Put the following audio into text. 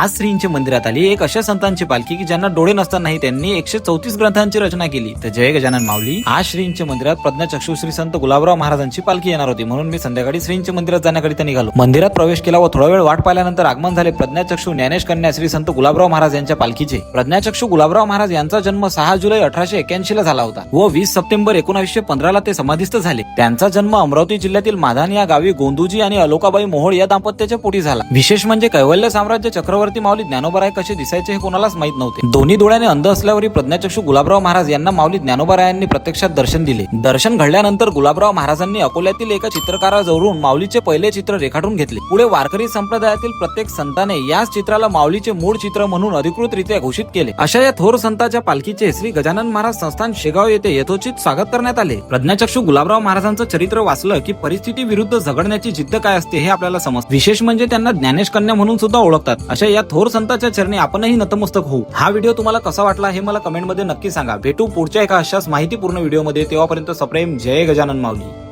आज श्रींच्या मंदिरात आली. एक अशा संतांची पालखी की ज्यांना डोळे नसतानाही त्यांनी एकशे चौतीस ग्रंथांची रचना केली. तर जय गजानन माऊली. आज श्रींच्या मंदिरात प्रज्ञाचक्षु श्री संत गुलाबराव महाराजांची पालखी येणार होती. म्हणून मी संध्याकाळी श्रींच्या मंदिरात जाण्याकरिता निघालो. मंदिरात प्रवेश केला व थोडा वेळ वाट पाहिल्यानंतर आगमन झाले. प्रज्ञाचक्षु ज्ञानेश कन्या श्री संत गुलाबराव महाराज यांच्या पालखीचे. प्रज्ञाचक्षु गुलाबराव महाराज यांचा जन्म सहा जुलै अठराशे एक्याऐंशी ला झाला होता व वीस सप्टेंबर एकोणीसशे पंधरा ला ते समाधिस्थ झाले. त्यांचा जन्म अमरावती जिल्ह्यातील माधान या गावी गोंदूजी आणि अलोकाबाई मोहोळ या दाम्पत्याच्या पोटी झाला. विशेष म्हणजे कैवल्य साम्राज्य चक्रवर्ती माऊली ज्ञानोबराय कसे दिसायचे हे कोणालाच माहीत नव्हते. दोन्ही डोळ्याने अंध असल्यावरही प्रज्ञाचक्षु गुलाबराव महाराज यांना माऊली ज्ञानोबरायांनी प्रत्यक्षात दर्शन दिले. दर्शन घडल्यानंतर गुलाबराव महाराजांनी अकोल्यातील एका चित्रकाराजवळून माऊलीचे पहिले चित्र रेखाटून घेतले. पुढे वारकरी संप्रदायातील प्रत्येक संताने याच चित्राला माऊलीचे मूळ चित्र म्हणून अधिकृतरित्या घोषित केले. अशा या थोर संतांच्या पालखीचे श्री गजानन महाराज संस्थान शेगाव येथे यथोचित स्वागत करण्यात आले. प्रज्ञाचक्षु गुलाबराव महाराजांचं चरित्र वाचलं की परिस्थिती विरुद्ध झगडण्याची जिद्द काय असते हे आपल्याला समजते. विशेष म्हणजे त्यांना ज्ञानेश कन्या म्हणून सुद्धा ओळखतात. अशा या या थोर संतांच्या चरणी आपणही नतमस्तक होऊ. हा व्हिडिओ तुम्हाला कसा वाटला हे मला कमेंटमध्ये नक्की सांगा. भेटू पुढच्या एका अशाच माहितीपूर्ण व्हिडिओमध्ये. तेव्हापर्यंत सप्रेम जय गजानन माऊली.